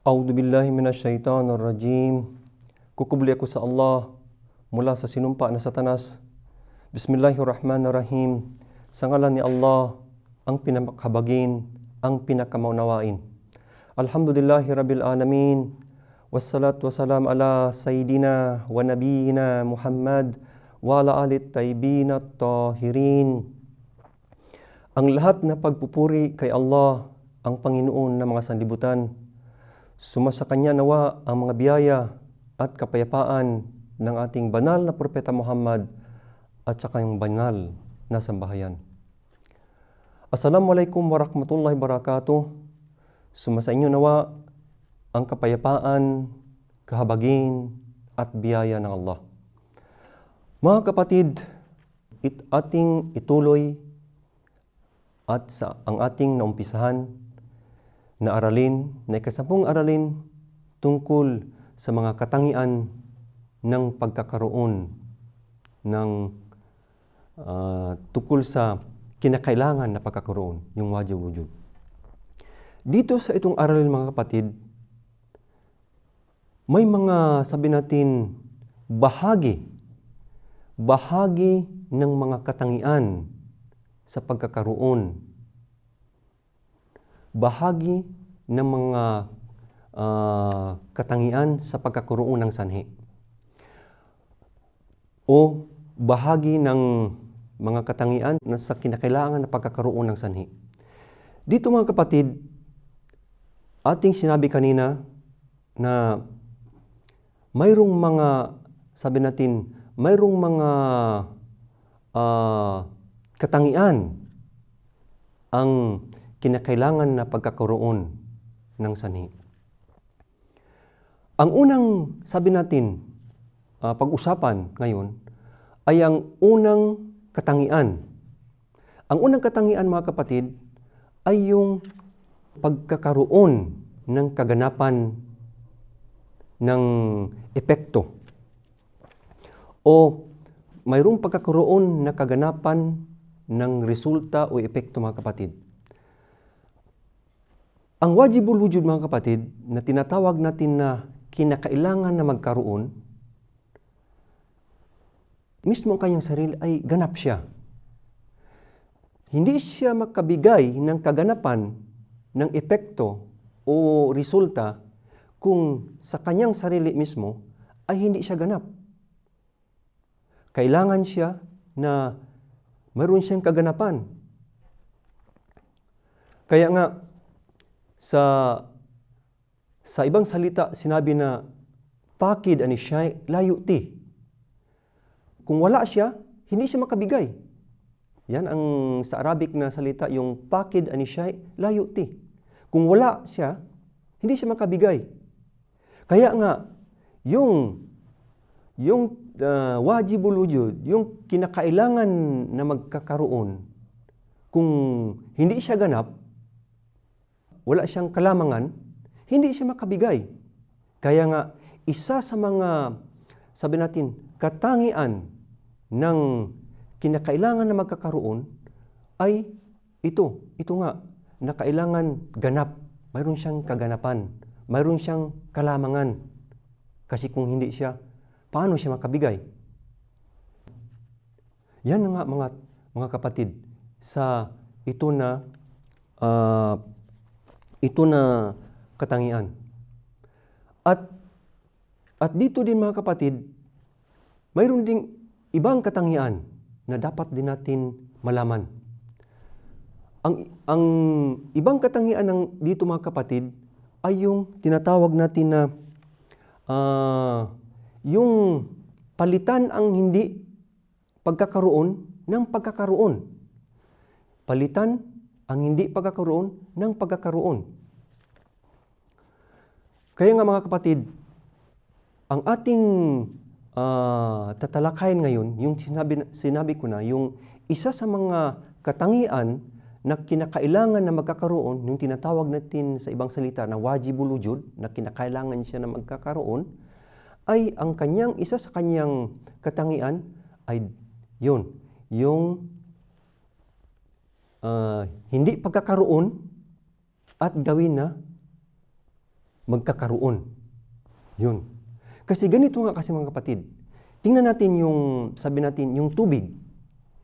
A'udhu billahi minasyaitanir rajim. Kukubli ako sa Allah mula sa sinumpa na satanas. Bismillahirrahmanirrahim. Sa ngalan ni Allah, ang pinakabagin, ang pinakamaunawain. Alhamdulillahi rabbil alamin. Wassalatu wassalam ala sayyidina wa nabiyina Muhammad wa ala alit tayyibin at tahirin. Ang lahat na pagpupuri kay Allah, ang Panginoon ng mga sanlibutan, Sumasa kanya nawa ang mga biyaya at kapayapaan ng ating banal na Propeta Muhammad at saka yung banal na sambahayan. Assalamualaikum warahmatullahi wabarakatuh. Sumasa inyo nawa ang kapayapaan, kahabagin at biyaya ng Allah. Mga kapatid, it ating ituloy at sa ang ating naumpisahan na aralin, na ikasampung aralin tungkol sa mga katangian ng pagkakaroon ng uh, tungkol sa kinakailangan na pagkakaroon, yung wajib wujud. Dito sa itong aralin mga kapatid, may mga sabi natin bahagi, bahagi ng mga katangian sa pagkakaroon bahagi ng mga uh, katangian sa pagkakaroon ng sanhi o bahagi ng mga katangian na sa kinakailangan na pagkakaroon ng sanhi. Dito mga kapatid, ating sinabi kanina na mayroong mga, sabi natin, mayroong mga uh, katangian ang kinakailangan na pagkakaroon ng sanhi. Ang unang sabi natin, uh, pag-usapan ngayon, ay ang unang katangian. Ang unang katangian mga kapatid ay yung pagkakaroon ng kaganapan ng epekto o mayroong pagkakaroon na kaganapan ng resulta o epekto mga kapatid. Ang wajibul wujud mga kapatid na tinatawag natin na kinakailangan na magkaroon, mismo ang kanyang sarili ay ganap siya. Hindi siya makabigay ng kaganapan ng epekto o resulta kung sa kanyang sarili mismo ay hindi siya ganap. Kailangan siya na mayroon siyang kaganapan. Kaya nga, sa sa ibang salita sinabi na pakid ani siya layo ti. Kung wala siya, hindi siya makabigay. Yan ang sa Arabic na salita yung pakid ani siya layo ti. Kung wala siya, hindi siya makabigay. Kaya nga yung yung uh, wajibul wujud, yung kinakailangan na magkakaroon kung hindi siya ganap, wala siyang kalamangan, hindi siya makabigay. Kaya nga, isa sa mga, sabi natin, katangian ng kinakailangan na magkakaroon ay ito, ito nga, na kailangan ganap. Mayroon siyang kaganapan. Mayroon siyang kalamangan. Kasi kung hindi siya, paano siya makabigay? Yan nga mga, mga kapatid, sa ito na uh, ito na katangian. At at dito din mga kapatid, mayroon ding ibang katangian na dapat din natin malaman. Ang, ang ibang katangian ng dito mga kapatid ay yung tinatawag natin na ah, yung palitan ang hindi pagkakaroon ng pagkakaroon. Palitan ang hindi pagkakaroon ng pagkakaroon. Kaya nga mga kapatid, ang ating ah, tatalakayin ngayon, yung sinabi, sinabi ko na, yung isa sa mga katangian na kinakailangan na magkakaroon, yung tinatawag natin sa ibang salita na wajibul wujud, na kinakailangan siya na magkakaroon, ay ang kanyang, isa sa kanyang katangian ay yun, yung ah, hindi pagkakaroon at gawin na magkakaroon. Yun. Kasi ganito nga kasi mga kapatid. Tingnan natin yung, sabi natin, yung tubig,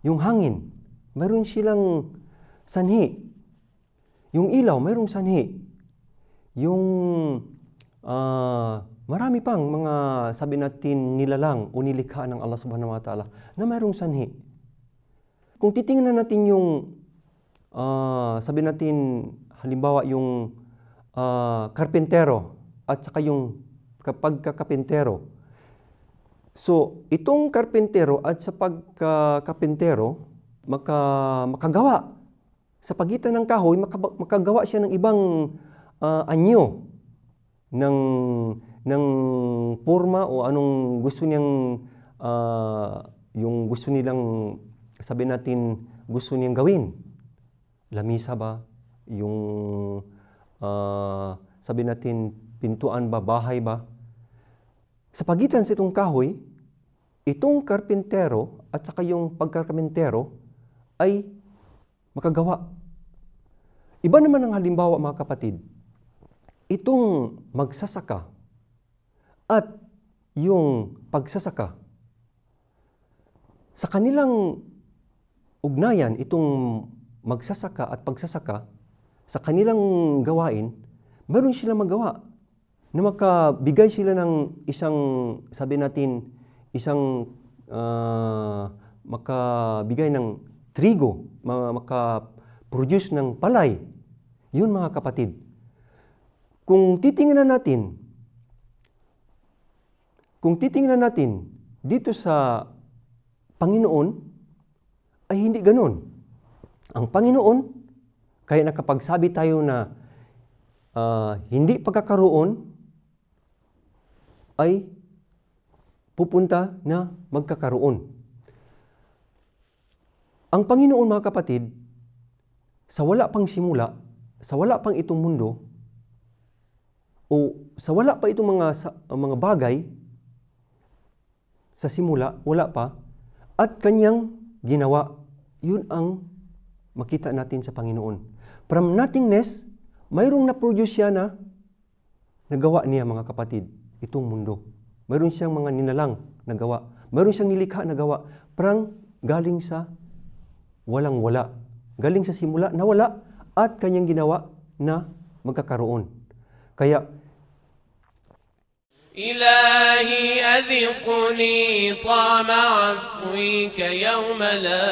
yung hangin. Mayroon silang sanhi. Yung ilaw, mayroong sanhi. Yung ah, marami pang mga, sabi natin, nilalang o nilikha ng Allah subhanahu wa ta'ala na mayroong sanhi. Kung titingnan natin yung, ah, sabi natin, halimbawa yung ah, karpentero at saka yung kapag kakapentero. So, itong karpentero at sa pagkakapentero, maka, makagawa. Sa pagitan ng kahoy, maka, makagawa siya ng ibang ah, anyo ng, ng forma o anong gusto niyang, ah, yung gusto nilang, sabi natin, gusto niyang gawin. Lamisa ba? Yung, ah, sabi natin, pintuan ba, bahay ba? Sa pagitan sa itong kahoy, itong karpintero at saka yung pagkarpintero ay makagawa. Iba naman ang halimbawa mga kapatid. Itong magsasaka at yung pagsasaka sa kanilang ugnayan, itong magsasaka at pagsasaka, sa kanilang gawain, meron silang magawa na makabigay sila ng isang, sabi natin, isang ah, makabigay ng trigo, ma- makaproduce ng palay. Yun mga kapatid. Kung titingnan natin, kung titingnan natin dito sa Panginoon, ay hindi ganon. Ang Panginoon, kaya nakapagsabi tayo na ah, hindi pagkakaroon ay pupunta na magkakaroon. Ang Panginoon mga kapatid, sa wala pang simula, sa wala pang itong mundo, o sa wala pa itong mga, sa- mga bagay, sa simula, wala pa, at kanyang ginawa, yun ang makita natin sa Panginoon. From nothingness, mayroong na-produce siya na nagawa niya mga kapatid, itong mundo. Mayroon siyang mga ninalang nagawa. Mayroon siyang nilikha na gawa. Parang galing sa walang wala. Galing sa simula na wala at kanyang ginawa na magkakaroon. Kaya إلهي أذقني طعم عفوك يوم لا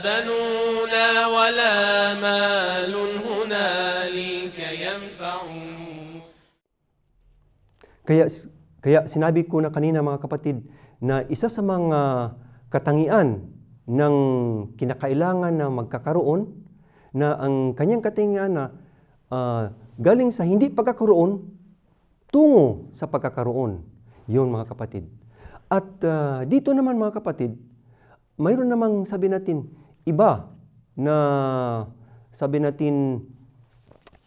بنون ولا مال هنالك ينفع Kaya, kaya sinabi ko na kanina mga kapatid na isa sa mga katangian ng kinakailangan na magkakaroon na ang kanyang katangian na ah, galing sa hindi pagkakaroon tungo sa pagkakaroon. Yun mga kapatid. At ah, dito naman mga kapatid, mayroon namang sabi natin iba na sabi natin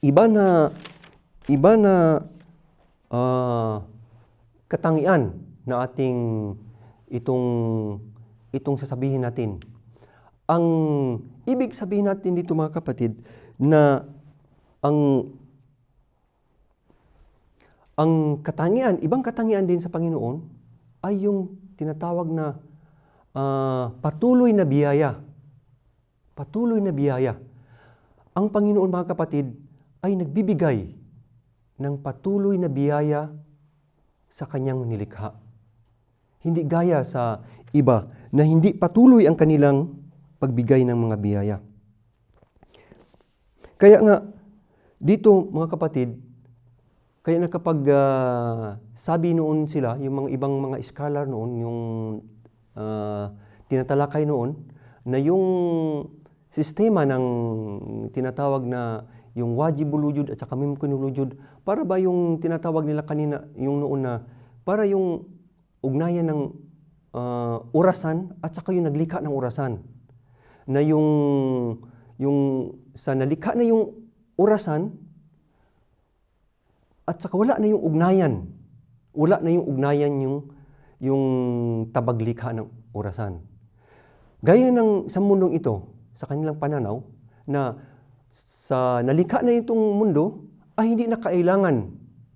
iba na iba na ah, katangian na ating itong itong sasabihin natin. Ang ibig sabihin natin dito mga kapatid na ang ang katangian, ibang katangian din sa Panginoon ay yung tinatawag na ah, patuloy na biyaya. Patuloy na biyaya. Ang Panginoon mga kapatid ay nagbibigay ng patuloy na biyaya sa kanyang nilikha. Hindi gaya sa iba na hindi patuloy ang kanilang pagbigay ng mga biyaya. Kaya nga, dito mga kapatid, Kaya na kapag ah, sabi noon sila, yung mga ibang mga scholar noon, yung ah, tinatalakay noon, na yung sistema ng tinatawag na yung wajibulujud at saka mimkunulujud, para ba yung tinatawag nila kanina, yung noon na, para yung ugnayan ng ah, orasan at saka yung naglikha ng orasan. Na yung, yung sa nalikha na yung orasan, at saka wala na yung ugnayan. Wala na yung ugnayan yung, yung tabaglikha ng orasan. Gaya ng sa mundong ito, sa kanilang pananaw, na sa nalikha na itong mundo, ay hindi na kailangan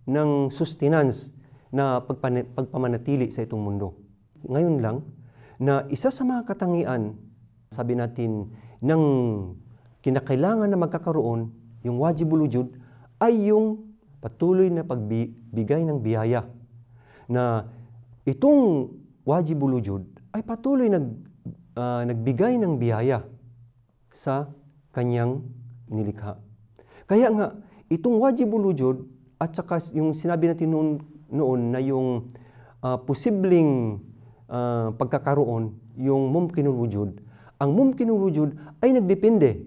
ng sustenance na pagpamanatili sa itong mundo. Ngayon lang, na isa sa mga katangian, sabi natin, ng kinakailangan na magkakaroon, yung wajibulujud, ay yung patuloy na pagbigay ng biyaya. Na itong wajibulujud ay patuloy nag, ah, nagbigay ng biyaya sa kanyang nilikha. Kaya nga, itong wajibulujud at saka yung sinabi natin noon, noon na yung ah, posibleng ah, pagkakaroon, yung mumkinul wujud, ang mumkinul wujud ay nagdepende,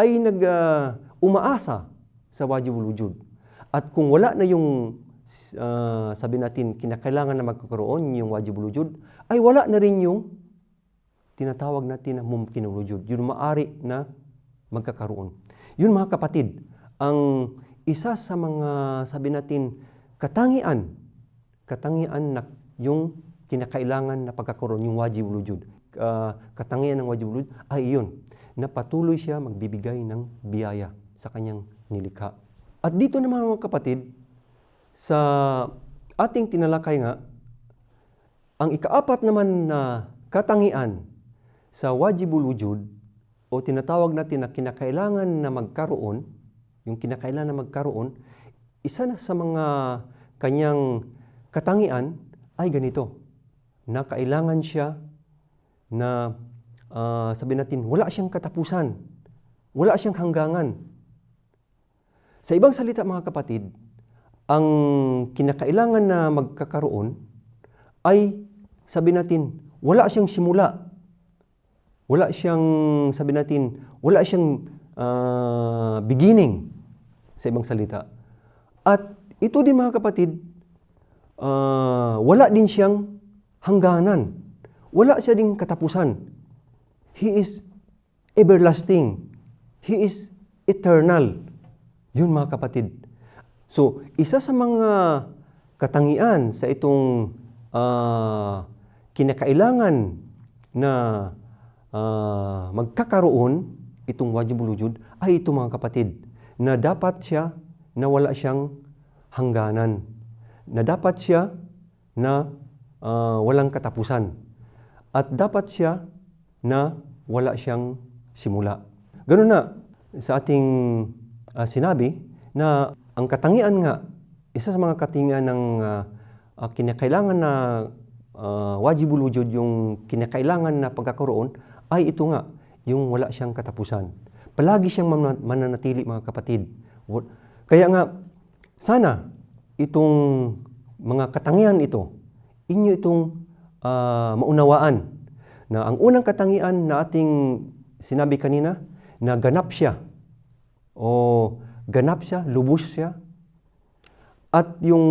ay nag ah, umaasa sa wajibul wujud. At kung wala na yung ah, sabi natin kinakailangan na magkakaroon yung wajibul wujud, ay wala na rin yung tinatawag natin na mumkinul wujud. Yun maari na magkakaroon. Yun mga kapatid, ang isa sa mga sabi natin katangian, katangian na yung kinakailangan na pagkakaroon, yung wajibul wujud. Ah, katangian ng wajibul wujud ay iyon, na patuloy siya magbibigay ng biyaya sa kanyang nilikha. At dito naman mga kapatid, sa ating tinalakay nga, ang ikaapat naman na katangian sa wajibul wujud o tinatawag natin na kinakailangan na magkaroon, yung kinakailangan na magkaroon, isa na sa mga kanyang katangian ay ganito, na kailangan siya na ah, sabi natin, wala siyang katapusan, wala siyang hanggangan. Sa ibang salita mga kapatid, ang kinakailangan na magkakaroon ay sabi natin, wala siyang simula. Wala siyang, sabi natin, wala siyang ah, beginning sa ibang salita. At ito din mga kapatid, ah, wala din siyang hangganan. Wala siya ding katapusan. He is everlasting. He is eternal. Yun mga kapatid. So, isa sa mga katangian sa itong ah, kinakailangan na ah, magkakaroon itong wajibul wujud ay ito mga kapatid na dapat siya na wala siyang hangganan. Na dapat siya na ah, walang katapusan. At dapat siya na wala siyang simula. Ganun na sa ating ah, sinabi na ang katangian nga, isa sa mga katingian ng ah, ah, kinakailangan na ah, wajibul wujud, yung kinakailangan na pagkakaroon, ay ito nga, yung wala siyang katapusan. Palagi siyang mana- mananatili mga kapatid. Kaya nga, sana itong mga katangian ito, inyo itong ah, maunawaan na ang unang katangian na ating sinabi kanina, na ganap siya o ganap siya, lubos siya. At yung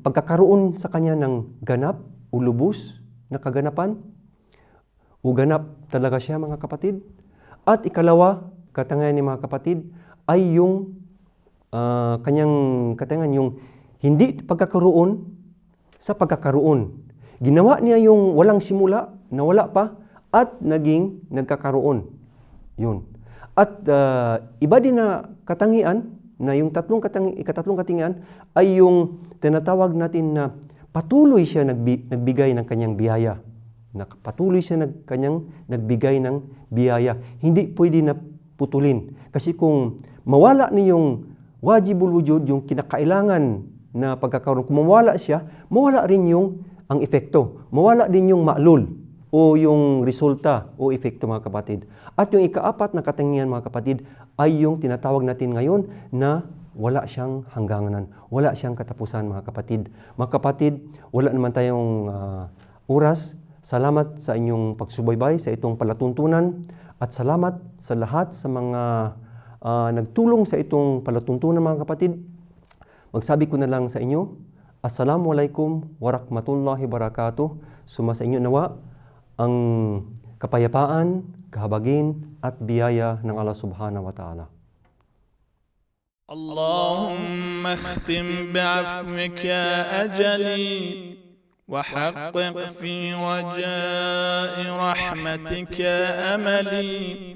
pagkakaroon sa kanya ng ganap o lubos na kaganapan, o ganap talaga siya mga kapatid. At ikalawa, katangayan ni mga kapatid, ay yung ah, kanyang katangayan, yung hindi pagkakaroon sa pagkakaroon. Ginawa niya yung walang simula, na wala pa, at naging nagkakaroon. Yun. At ah, iba din na katangian, na yung tatlong katang, ikatatlong katangian, ay yung tinatawag natin na patuloy siya nagbi, nagbigay ng kanyang biyaya. Na patuloy siya nag, kanyang nagbigay ng biyaya. Hindi pwede na putulin. Kasi kung mawala niyong wajibul wujud, yung kinakailangan na pagkakaroon, kung mawala siya, mawala rin yung ang epekto. Mawala din yung maalul o yung resulta o epekto mga kapatid. At yung ikaapat na katangian mga kapatid ay yung tinatawag natin ngayon na wala siyang hangganan, wala siyang katapusan mga kapatid. Mga kapatid, wala naman tayong ah, oras. Salamat sa inyong pagsubaybay sa itong palatuntunan at salamat sa lahat sa mga ah, nagtulong sa itong palatuntunan mga kapatid. Magsabi ko na lang sa inyo, Assalamualaikum warahmatullahi wabarakatuh. Suma sa inyo nawa ang kapayapaan, kahabagin at biyaya ng Allah Subhanahu wa Ta'ala. اللهم اختم بعفوك أجلي وحقق في رجاء رحمتك أملي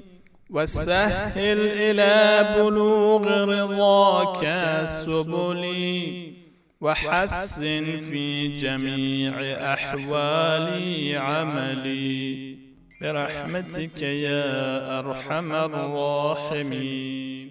وسهل إلى بلوغ رضاك سبلي وحسن في جميع أحوالي عملي. برحمتك يا أرحم الراحمين.